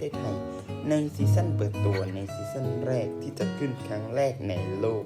ทศไทย ในซีซั่นเปิดตัวในซีซั่นแรกที่จะขึ้นครั้งแรกในโลก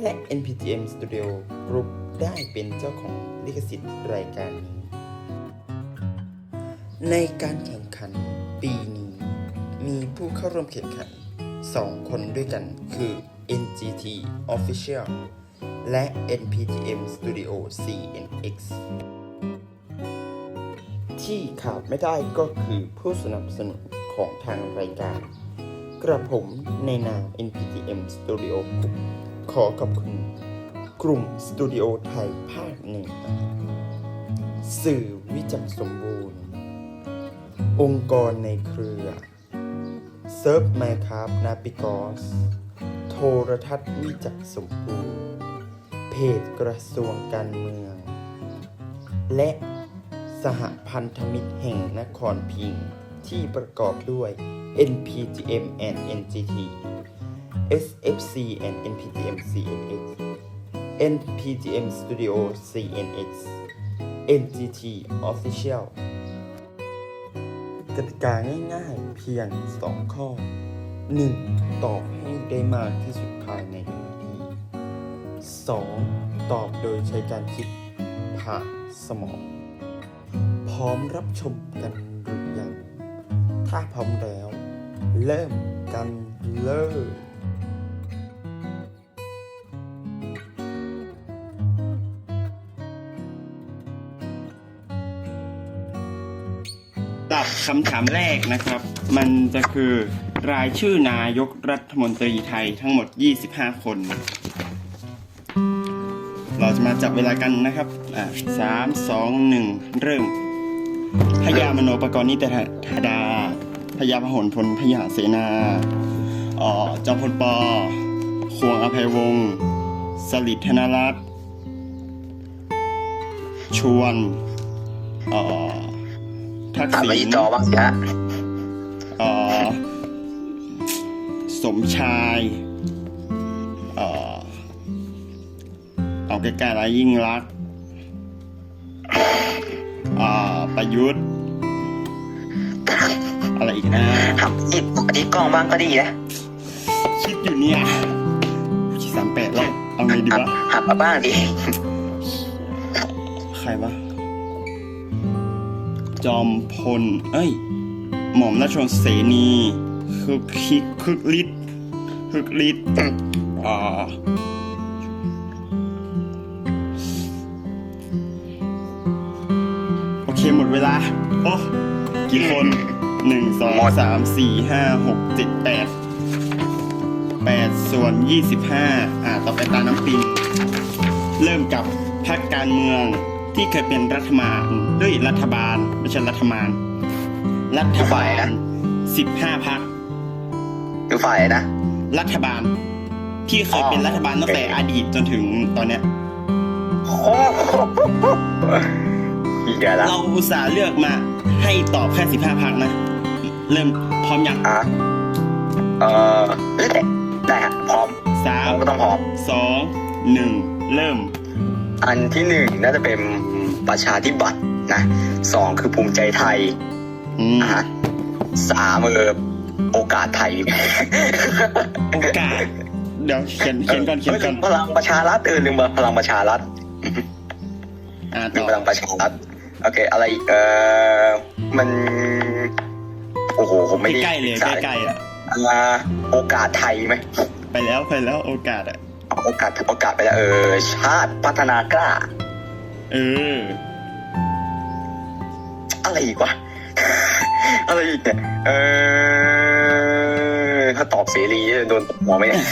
และ NPGM Studio Group ได้เป็นเจ้าของลิขสิทธิ์รายการนี้ ในการแข่งขันปีนี้ มีผู้เข้าร่วมแข่งขัน 2 คนด้วยกันคือ NGT Official และ NPTM Studio CNX ที่ขาดไม่ได้ก็คือผู้สนับสนุนของทางรายการ กระผมในนาม NPTM Studio Group ขอขอบคุณ กลุ่มสตูดิโอไทยภาคหนึ่งสื่อวิจักษ์สมบูรณ์ องค์กรในเครือเซิร์ฟไมครับนาปิกอสโทรทัศน์วิจักษ์สมบูรณ์ เพจกระทรวงการเมือง และ สหพันธมิตรแห่งนครพิงที่ประกอบด้วย NPTM and NGT SFC and NPTM CNX NPTM Studio CNX NGT Official กติกาง่ายๆเพียง 2 ข้อ 1. ตอบให้ได้มากที่สุดภายใน1นาที 2. ตอบโดยใช้การคิดผ่านสมอง ร้อมรับชมกันหรือยัง ถ้าพร้อมแล้ว เริ่มกันเลยตับคำถามแรกนะครับ มันจะคือรายชื่อนายกรัฐมนตรีไทยทั้งหมด 25 คน เราจะมาจับเวลากันนะครับ อ่าสามสองหนึ่งเริ่ม พญามโนปกรณ์นิตธดาพญาพหลพลพญาเสนาอ่อจอมพลปอควงอภัยวงศ์สลิดธนรัตน์ชวนเอ่อทักษิณอีจอบ้างสิฮะเอ่อสมชายเอ่อเอาใกล้ๆแล้วยิ่งรักอ่า ประยุทธ์ อะไรอีกนะถามอีกอาทิตย์กล้องบ้างก็ดีนะ คิดอยู่เนี่ยสามแปดแล้วเอาไงดีวะหับมาบ้างดิ ใครวะ จอมพล เอ้ย หม่อมราชวงศ์เสนีคึกคิกคึกฤทธิ์คึกฤทธิ์อ่า โอเคหมดเวลา โอ้ กี่คนหนึ่งสองสามสี่ห้าหกเจ็ดแปดแปดส่วนยี่สิบห้าอ่า ต่อไปตาน้ำปิงเริ่มกับพรรคการเมืองที่เคยเป็นรัฐบาลด้วยรัฐบาลไม่ใช่รัฐบาลรัฐบาลสิบห้าพรรคดูฝ่ายนะ รัฐบาล ที่เคยเป็นรัฐบาลตั้งแต่อดีตจนถึงตอนเนี้ยโอ้โหอีกแล้วเราอุตส่าห์เลือกมา ให้ตอบแค่สิบห้าพรรคนะ เริ่มพร้อมยังอะเออเล่นแต่ได้ฮะพร้อมสาพร้อมมก็ต้องพร้อมสองหนึ่งเริ่ม อันที่หนึ่งน่าจะเป็นประชาธิปัตย์นะสองคือภูมิใจไทยอืมอะฮะสามเออโอกาสไทยโอกาสเดี๋ยวเขียนเขียนก่อนเขียนก่อนพลังประชารัฐเออลืมมาพลังประชารัฐอ่าลืต่มอพลังประชารัฐ โอเค อะไรอีกเออมัน โอ้โห ผมไม่ได้ใกล้ๆเลยศึกษาใกล้ๆอะ อ่าโอกาสไทยไหม ไปแล้วไปแล้วโอกาสอะเอาโอกาสโอกาสไปแล้วเออ ชาติพัฒนากล้า เออ อะไรอีกวะ อะไรอีกเนี่ย เออ ถ้าตอบเสรีจะโดนตบหัวไหมเนี่ย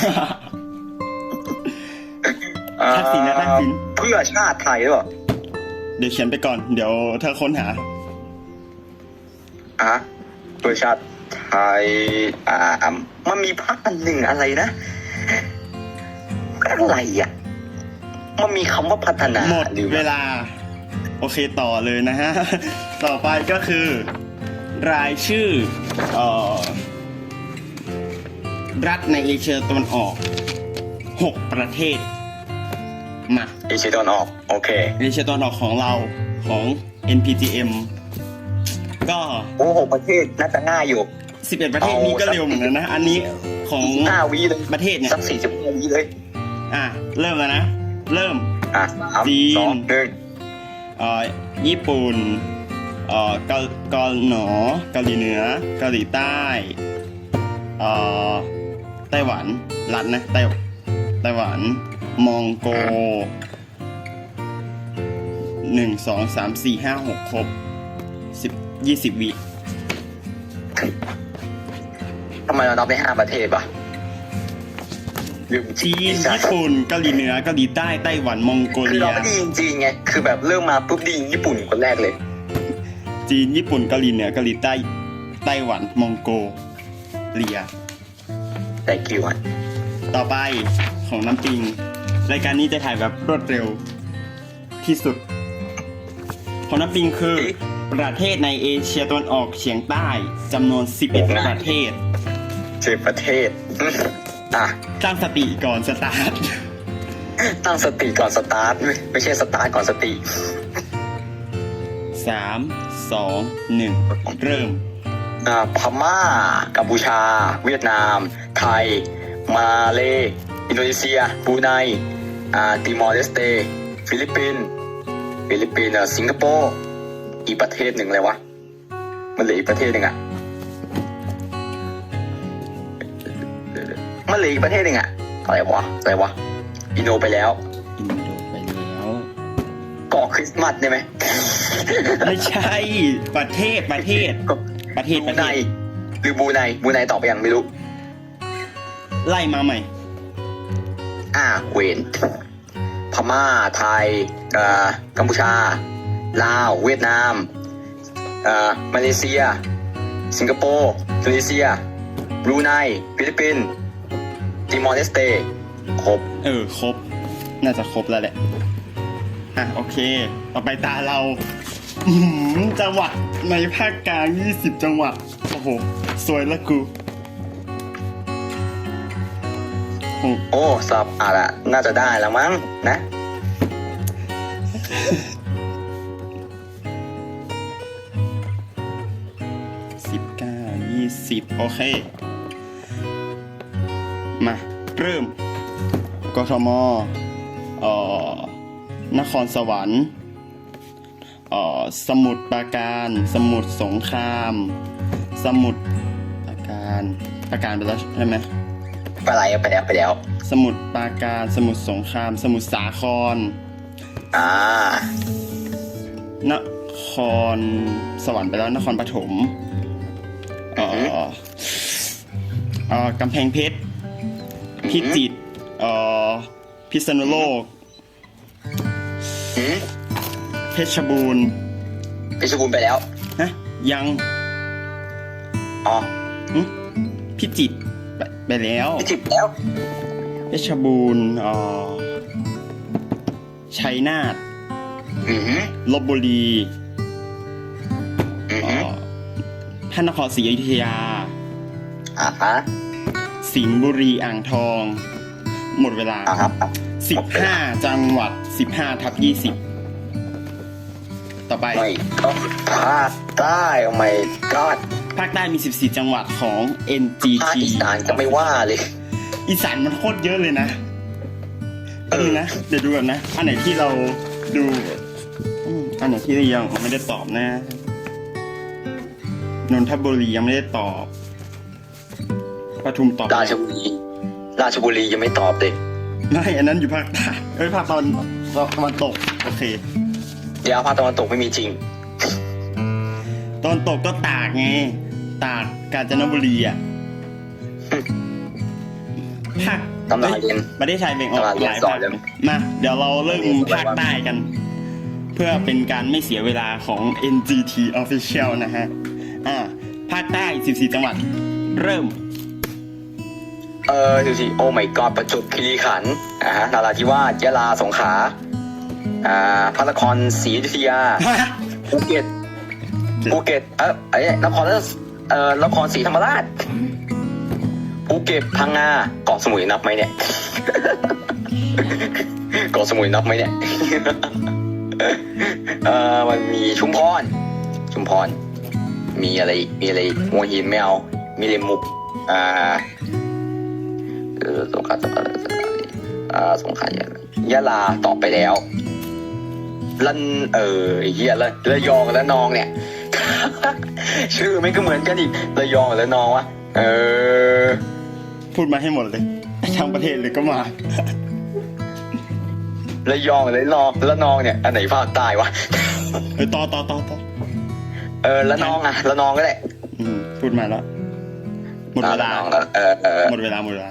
ทักษิณนะทักษิณ เพื่อชาติไทยหรือเปล่า เดี๋ยวเขียนไปก่อน เดี๋ยวถ้าค้นหา อะเพื่อชาติไทยอ่ามันมีพักอันหนึ่งอะไรนะอะไรอะ มันมีคำว่าพัฒนาหมดหรือเวลา โอเคต่อเลยนะฮะ ต่อไปก็คือ รายชื่อเอ่อรัฐในเอเชียตะวันออก 6 ประเทศ มาเอเชียตะวันออก โอเค เอเชียตะวันออกของเราของ NPTM ก็โอ้โหประเทศน่าจะง่ายอยู่11ประเทศนี้ก็เร็วเหมือนกันนะ อันนี้ของห้าวิเลยประเทศเนี่ยสักสี่สิบวิเลย อะ เริ่มแล้วนะ เริ่มอะสามจีนสองหนึ่งเอ่อญี่ปุ่นเอ่อเกาเกาหนอเกาหลีเหนือเกาหลีใต้เอ่อไต้หวันรัฐนะไต้ไต้หวัน มองโกหนึ่งสองสามสี่ห้าหกครบสิบยี่สิบวิทำไมเรานับได้ห้าประเทศปะลืมจีนจ้ะญี่ปุ่นเกาหลีเหนือเกาหลีใต้ไต้หวันมองโกคือเลียเราไม่ได้ยินจีนไง คือแบบเริ่มมาปุ๊บไดีญี่ปุ่นคนแรกเลย จีน ญี่ปุ่นเกาหลีเหนือเกาหลีใต้ไต้หวันมองโกเลีย แต่กี่วันต่อไปของน้ำปิง รายการนี้จะถ่ายแบบรวดเร็วที่สุดของน้ำปิงคือ ประเทศในเอเชียตะวันออกเฉียงใต้จำนวน 11 ประเทศ สิบประเทศอะตั้งสติก่อนสตาร์ท ตั้งสติก่อนสตาร์ทไม่ไม่ใช่สตาร์ทก่อนสติ3 2 1เริ่ม อ่าพม่า กัมพูชา เวียดนาม ไทย มาเลอินโดนีเซียบรูไน อ่าติมอร์เลสเต ฟิลิปปินส์ฟิลิปปินส์อะสิงคโปร์อีกประเทศหนึ่งเลยวะ มันเหลืออีกประเทศหนึ่งอะมันเหลืออีกประเทศหนึ่งอะอะไรวะอะไรวะอินโดไปแล้วอินโดไปแล้วเกาะคริสต์มาสได้ไหมไม่ใช่ ประเทศประเทศประเทศบปรูระไนเทศหรือบรูไนบรูไนตอบไปยังไม่รู้ ไล่มาใหม่ อ่าเวนพม่าไทยอ่อกัมพูชา ลาว เวียดนามอ่อมาเลเซีย สิงคโปร์อินโดนีเซียบรูไนฟิลิปปินส์ติมอร์เลสเตครบ เออ ครบ น่าจะครบแล้วแหละ อะ โอเค ต่อไปตาเราจังหวัดในภาคกลาง 20 จังหวัด โอ้โห สวยละกู โอ้สอบอะละน่าจะได้แล้วมั้งนะ สิบเก้ายี่สิบโอเค มา เริ่ม กทมเอ่อนครสวรรค์เอ่อสมุทรปราการ สมุทรสงคราม สมุทรปราการปราการไปแล้วใช่ไหม ไปอะไรไปแล้วไปแล้ว สมุทรปราการสมุทรสงคราม สมุทรสาคร อ่านครสวรรค์ไปแล้วนครปฐมเอ่ออือฮึเอ่อกำแพงเพชรพิจิตรเอ่อพิษณุโลกหืมเพชรบูรณ์เพชรบูรณ์ไปแล้วนะยัง อ๋อหึพิจิตร ไปไปแล้วพิจิตรแล้วเพชรบูรณ์เอ่อชัยนาทอือหือลบบุรีอือเอ่หืออพระนครศรีอยุธยาอ่าฮะสิงห์บุรีอ่างทอง หมดเวลาอ่าครับ15จังหวัด15ทับ20ต่อไปไม่ก็ภาคใต้โอ้ไม่ก็ ภาคใต้มี 14 จังหวัดของ NGT ภาคอีสานก็ไม่ว่าเลย อีสานมันโคตรเยอะเลยนะเออดูนะ เดี๋ยวดูกันนะ อันไหนที่เราดูอืมอันไหนที่เรายังไม่ได้ตอบนะ นนทบุรียังไม่ได้ตอบปทุมตอบราชบุรีราชบุรียังไม่ตอบเลยไม่อันนั้นอยู่ภาคใต้เอ้ยภาคตอนตะวันตกโอเค เดี๋ยวภาคตะวันตกไม่มีจริง ตอนตกก็ตากไง ตากกาญจนบุรีอะภาคตำราเรียนประเทศไทยแบ่งออกตำราเรียนหลายสอภานคเลยมา เดี๋ยวเราเริ่มภาคใต้กัน เพื่อเป็นการไม่เสียเวลาของ NGT Official นะฮะ อ่า ภาคใต้ 14 จังหวัด เริ่ม เออดูสิโอ้ไม่กอดประจวบคีรีขันธ์อ่าฮะนาราธิวาสยะลาสงขลาอ่าพระนครศรีอยุธยาภูเก็ตภูเก็ตเออไอ้นครราช เอ่อนครศรีธรรมราชภูเก็ตพังงาเกาะสมุยนับไหมเนี่ยเกาะสมุยนับไหมเนี่ยเออมันมีชุมพร ชุมพร มีอะไรอีกมีอะไรอีกหัวหินไม่เอา มีเลมุกอ่าสงขลาสงขลาอ่าสงขลายะยะลาตอบไปแล้วลันเออเฮียละระยองและนองเนี่ย ชื่อไม่ก็เหมือนกันอีกระยองและนองวะเออ พูดมาให้หมดเลยทั้งประเทศเลยก็มาระยองและนองและนองเนี่ยอันไหนภาคใต้วะเออต่อต่อต่อต่อเออและนองอะและนองก็ได้อืมพูดมาแล้วหมดเวลาละนองอะเออเออหมดเวลาหมดเวลา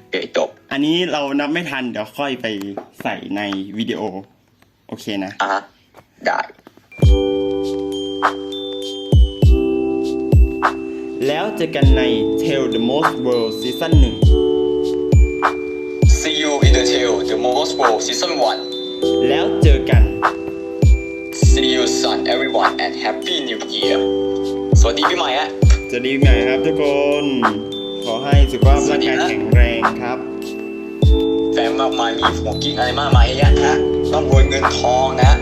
โอเคจบอันนี้เรานับไม่ทันเดี๋ยวค่อยไปใส่ในวิดีโอ โอเคนะอะฮะได้ แล้วเจอกันใน Tell the Most World ซีซั่นหนึ่ง See you in the tail the most world season one แล้วเจอกัน See you soon everyone and happy new year สวัสดีปีใหม่ฮะสวัสดีใหม่ครับทุกคน ขอให้สุขภาพร่างกายแข็งแรงครับแฟนมากมายมีหัวกิ๊กอะไรมากมายเยอะแยะฮะร่ำรวยเงินทองนะ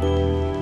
Música